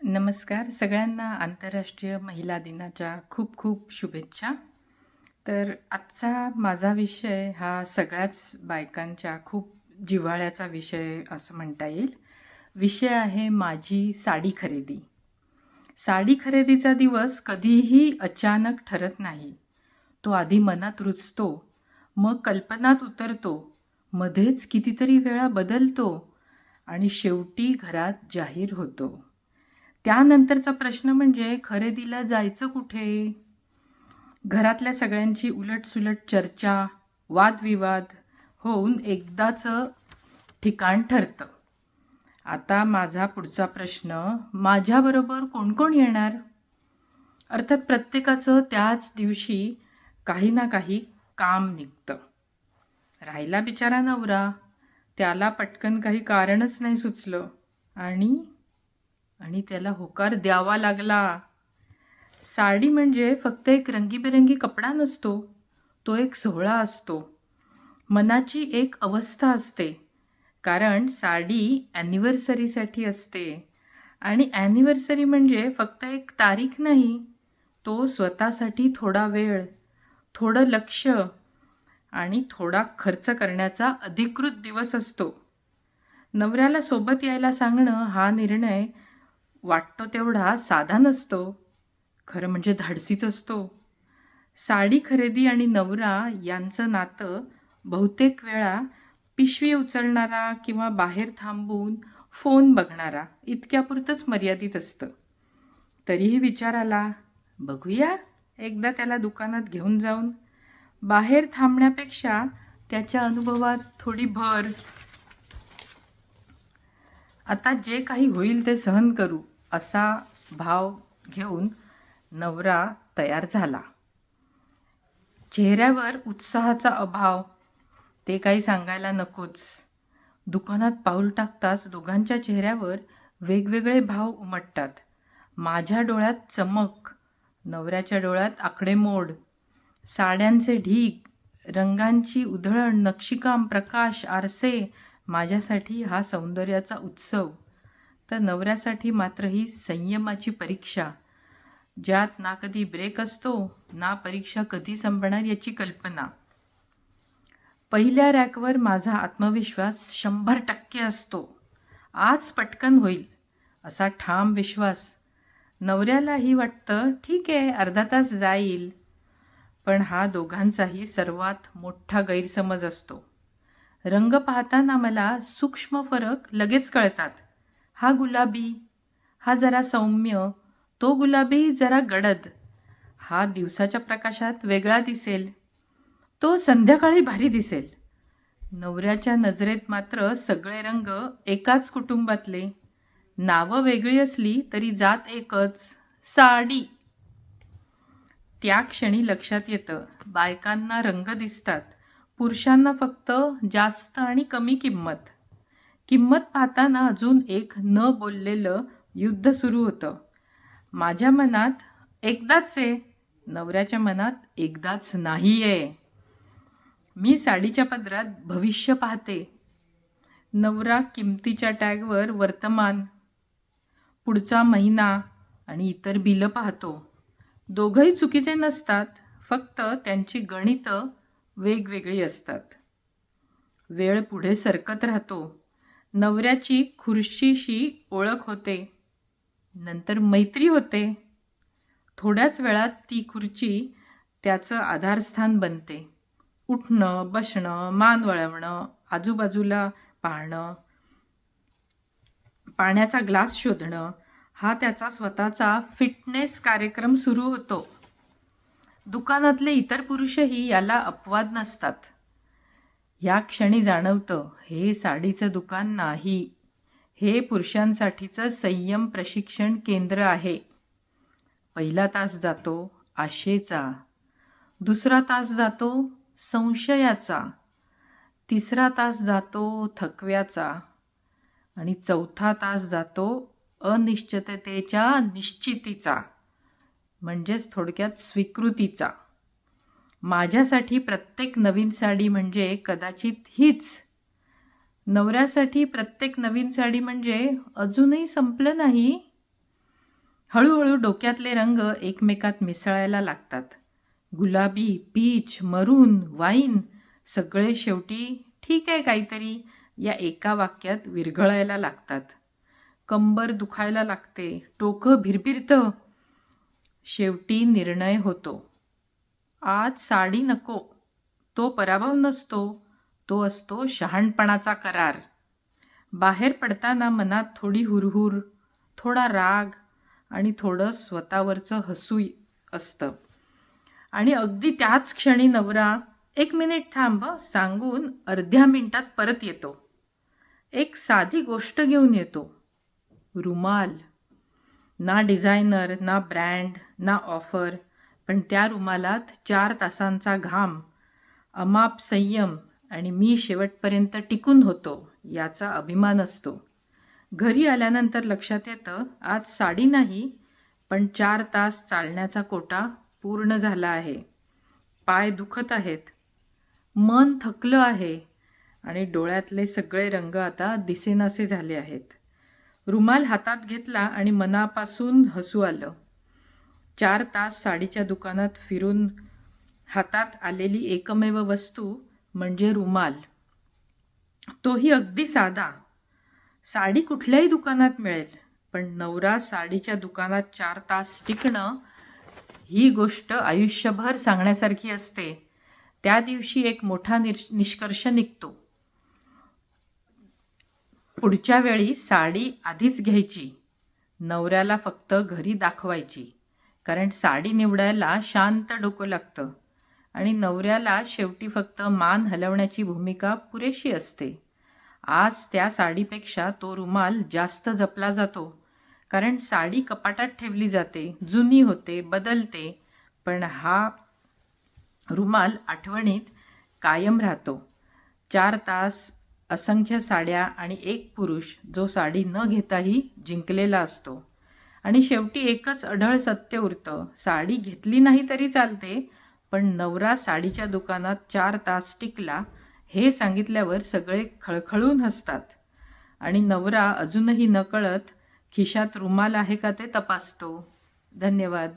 नमस्कार. सगळ्यांना आंतरराष्ट्रीय महिला दिनाच्या खूप खूप शुभेच्छा. तर आजचा माझा विषय हा सगळ्याच बायकांच्या खूप जिव्हाळ्याचा विषय असं म्हणता येईल. विषय आहे माझी साडी खरेदी. साडी खरेदीचा दिवस कधीही अचानक ठरत नाही. तो आधी मनात रुजतो मग कल्पनात उतरतो मध्येच कितीतरी वेळा बदलतो आणि शेवटी घरात जाहीर होतो. त्यानंतरचा प्रश्न म्हणजे खरेदीला जायचं कुठे? घरातल्या सगळ्यांची उलटसुलट चर्चा वादविवाद होऊन एकदाचं ठिकाण ठरतं. आता माझा पुढचा प्रश्न माझ्याबरोबर कोण कोण येणार? अर्थात प्रत्येकाचं त्याच दिवशी काही ना काही काम निघतं. राहिला बिचारा नवरा त्याला पटकन काही कारणच नाही सुचलं. आणि आणि त्याला होकार द्यावा लागला. साडी म्हणजे फक्त एक रंगीबेरंगी कपडा नसतो तो एक सोहळा असतो. मनाची एक अवस्था असते कारण साडी ॲनिव्हर्सरीसाठी असते. आणि ॲनिव्हर्सरी म्हणजे फक्त एक तारीख नाही तो स्वतःसाठी थोडा वेळ थोडं लक्ष आणि थोडा खर्च करण्याचा अधिकृत दिवस असतो. नवऱ्याला सोबत यायला सांगणं हा निर्णय वाटतो तेवढा साधा नसतो. खरं म्हणजे धाडसीच असतो. साडी खरेदी आणि नवरा यांचं नातं बहुतेक वेळा पिशवी उचलणारा किंवा बाहेर थांबून फोन बघणारा इतक्यापुरतंच मर्यादित असतं. तरीही विचार आला बघूया एकदा त्याला दुकानात घेऊन जाऊन. बाहेर थांबण्यापेक्षा त्याच्या अनुभवात थोडी भर. आता जे काही होईल ते सहन करू. असा भाव घेऊन नवरा तयार झाला. चेहऱ्यावर उत्साहाचा अभाव ते काही सांगायला नकोच. दुकानात पाऊल टाकताच दोघांच्या चेहऱ्यावर वेगवेगळे भाव उमटतात. माझ्या डोळ्यात चमक नवऱ्याच्या डोळ्यात आकडेमोड साड्यांचे ढीग रंगांची उधळण नक्षीकाम प्रकाश आरसे माझ्यासाठी हा सौंदर्याचा उत्सव. तर नवऱ्यासाठी मात्र ही संयमाची परीक्षा. ज्यात ना कधी ब्रेक असतो ना परीक्षा कधी संपणार याची कल्पना. पहिल्या रॅकवर माझा आत्मविश्वास शंभर टक्के असतो. आज पटकन होईल असा ठाम विश्वास. नवऱ्यालाही वाटतं ठीक आहे अर्धा तास जाईल. पण हा दोघांचाही सर्वात मोठा गैरसमज असतो. रंग पाहताना मला सूक्ष्म फरक लगेच कळतात. हा गुलाबी हा जरा सौम्य तो गुलाबी जरा गडद. हा दिवसाच्या प्रकाशात वेगळा दिसेल. तो संध्याकाळी भारी दिसेल. नवऱ्याच्या नजरेत मात्र सगळे रंग एकाच कुटुंबातले. नावं वेगळी असली तरी जात एकच साडी. त्या क्षणी लक्षात येतं बायकांना रंग दिसतात. पुरुषांना फक्त जास्त आणि कमी किंमत. किंमत पाहताना अजून एक न बोललेलं युद्ध सुरू होतं. माझ्या मनात एकदाच आहे नवऱ्याच्या मनात एकदाच नाही आहे मी साडीच्या पदरात भविष्य पाहते. नवरा किमतीच्या टॅगवर वर्तमान पुढचा महिना आणि इतर बिलं पाहतो. दोघंही चुकीचे नसतात फक्त त्यांची गणितं वेगवेगळी असतात. वेळ पुढे सरकत राहतो. नवऱ्याची खुर्शीशी ओळख होते. नंतर मैत्री होते. थोड्याच वेळात ती खुर्ची त्याचं आधारस्थान बनते. उठणं बसणं मान वळवणं आजूबाजूला पाहणं पाण्याचा ग्लास शोधणं हा त्याचा स्वतःचा फिटनेस कार्यक्रम सुरू होतो. दुकानातले इतर पुरुषही याला अपवाद नसतात. या क्षणी जाणवतं हे साडीचं दुकान नाही. हे पुरुषांसाठीचं संयम प्रशिक्षण केंद्र आहे. पहिला तास जातो आशेचा दुसरा तास जातो संशयाचा तिसरा तास जातो थकव्याचा आणि चौथा तास जातो अनिश्चिततेच्या निश्चितीचा म्हणजेच थोडक्यात स्वीकृतीचा. माझ्यासाठी प्रत्येक नवीन साडी म्हणजे कदाचित हीच. नवऱ्यासाठी प्रत्येक नवीन साडी म्हणजे अजूनही संपलं नाही. हळूहळू डोक्यातले रंग एकमेकात मिसळायला लागतात. गुलाबी पीच मरून वाईन सगळे शेवटी ठीक आहे काहीतरी या एका वाक्यात विरघळायला लागतात. कंबर दुखायला लागते टोकं भिरभिरतं. शेवटी निर्णय होतो. आज साडी नको. तो पराभव नसतो. तो असतो शहाणपणाचा करार. बाहेर पडताना मनात थोडी हुरहुर थोडा राग आणि थोडं स्वतःवरचं हसू असतं. आणि अगदी त्याच क्षणी नवरा एक मिनिट थांब सांगून अर्ध्या मिनिटात परत येतो. एक साधी गोष्ट घेऊन येतो. रुमाल. ना डिझायनर ना ब्रँड ना ऑफर. पण त्या रुमालात चार तासांचा घाम अमाप संयम आणि मी शेवटपर्यंत टिकून होतो याचा अभिमान असतो. घरी आल्यानंतर लक्षात येतं आज साडी नाही पण चार तास चालण्याचा कोटा पूर्ण झाला आहे. पाय दुखत आहेत. मन थकलं आहे आणि डोळ्यातले सगळे रंग आता दिसेनासे झाले आहेत. रुमाल हातात घेतला आणि मनापासून हसू आलं. चार तास साडीच्या दुकानात फिरून हातात आलेली एकमेव वस्तू म्हणजे रुमाल. तोही अगदी साधा. साडी कुठल्याही दुकानात मिळेल पण नवरा साडीच्या दुकानात चार तास टिकणं ही गोष्ट आयुष्यभर सांगण्यासारखी असते. त्या दिवशी एक मोठा निर निष्कर्ष निघतो. पुढच्या वेळी साडी आधीच घ्यायची. नवऱ्याला फक्त घरी दाखवायची. कारण साडी निवडायला शांत डोकं लागतं. आणि नवऱ्याला शेवटी फक्त मान हलवण्याची भूमिका पुरेशी असते. आज त्या साडीपेक्षा तो रुमाल जास्त जपला जातो. कारण साडी कपाटात ठेवली जाते जुनी होते बदलते. पण हा रुमाल आठवणीत कायम राहतो. चार तास असंख्य साड्या आणि एक पुरुष जो साडी न घेताही जिंकलेला असतो. आणि शेवटी एकच अढळ सत्य उरतं. साडी घेतली नाही तरी चालते पण नवरा साडीच्या दुकानात चार तास टिकला हे सांगितल्यावर सगळे खळखळून हसतात. आणि नवरा अजूनही नकळत खिशात रुमाल आहे का ते तपासतो. धन्यवाद.